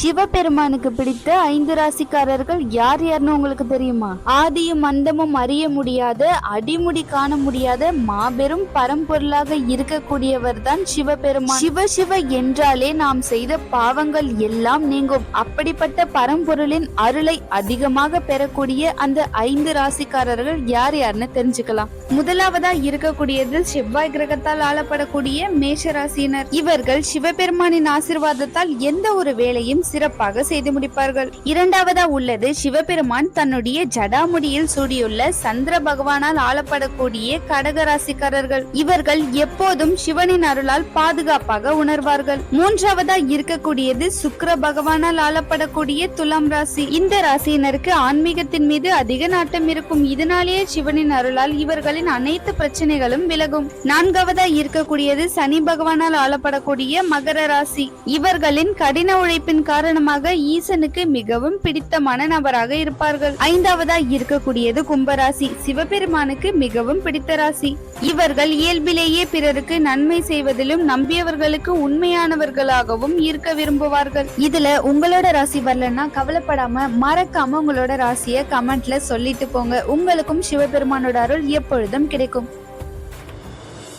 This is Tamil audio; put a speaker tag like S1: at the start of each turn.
S1: சிவபெருமானுக்கு பிடித்த ஐந்து ராசிக்காரர்கள் யார் யாருன்னு உங்களுக்கு தெரியுமா? ஆதியும் அந்தமும் அறிய முடியாத அடிமுடி காண முடியாத மாபெரும் பரம்பொருளாக இருக்கக்கூடியவர் தான் சிவபெருமான். சிவ சிவ என்றாலே நாம் செய்த பாவங்கள் எல்லாம் நீங்கும். அப்படிப்பட்ட பரம்பொருளின் அருளை அதிகமாக பெறக்கூடிய அந்த ஐந்து ராசிக்காரர்கள் யார் யாருன்னு தெரிஞ்சுக்கலாம். முதலாவதா இருக்கக்கூடியது செவ்வாய் கிரகத்தால் ஆளப்படக்கூடிய மேஷ ராசியினர். இவர்கள் சிவபெருமானின் ஆசிர்வாதத்தால் எந்த ஒரு வேலையும் சிறப்பாக செய்து முடிப்பார்கள். இரண்டாவதா உள்ளது சிவபெருமான் தன்னுடைய ஜடாமுடியில் சூடியுள்ள சந்திர பகவானால் ஆளப்படக்கூடிய கடக ராசிக்காரர்கள் இவர்கள் எப்போதும் சிவனின் அருளால் பாதுகாப்பாக உணர்வார்கள். மூன்றாவதா இருக்கக்கூடியது சுக்கிர பகவானால் ஆளப்படக்கூடிய துலாம் ராசி. இந்த ராசியினருக்கு ஆன்மீகத்தின் மீது அதிக நாட்டம் இருக்கும். இதனாலேயே சிவனின் அருளால் இவர்களின் அனைத்து பிரச்சனைகளும் விலகும். நான்காவதா இருக்கக்கூடியது சனி பகவானால் ஆளப்படக்கூடிய மகர ராசி. இவர்களின் கடின உழைப்பின் காரணமாக ஈசனுக்கு மிகவும் பிடித்தமான நபராக இருப்பார்கள். ஐந்தாவதா இருக்கக்கூடியது கும்பராசி. சிவபெருமானுக்கு மிகவும் பிடித்த ராசி. இவர்கள் இயல்பிலேயே பிறருக்கு நன்மை செய்வதிலும் நம்பியவர்களுக்கு உண்மையானவர்களாகவும் இருக்க விரும்புவார்கள். இதுல உங்களோட ராசி வரலன்னா கவலைப்படாம மறக்காம உங்களோட ராசியை கமெண்ட்ல சொல்லிட்டு போங்க. உங்களுக்கும் சிவபெருமானோட அருள் எப்பொழுதும் கிடைக்கும்.